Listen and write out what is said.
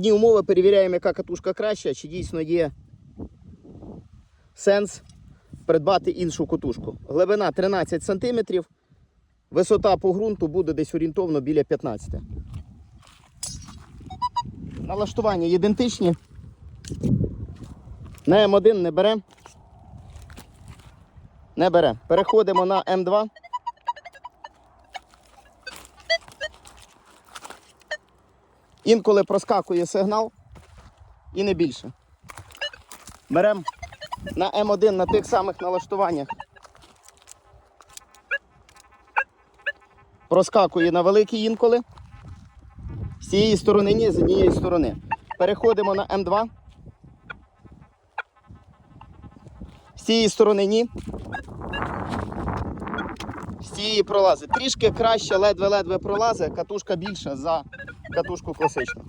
Одні умови перевіряємо, яка катушка краща, чи дійсно є сенс придбати іншу катушку. Глибина 13 см, висота по ґрунту буде десь орієнтовно біля 15. Налаштування ідентичні. На М1 не бере. Не бере. Переходимо на М2. Інколи проскакує сигнал і не більше. Беремо на М1 на тих самих налаштуваннях. Проскакує на великий інколи. З цієї сторони ні, з однієї сторони. Переходимо на М2. З цієї сторони ні. З цієї пролазить. Трішки краще, ледве-ледве пролазить, катушка більша за катушку класичну.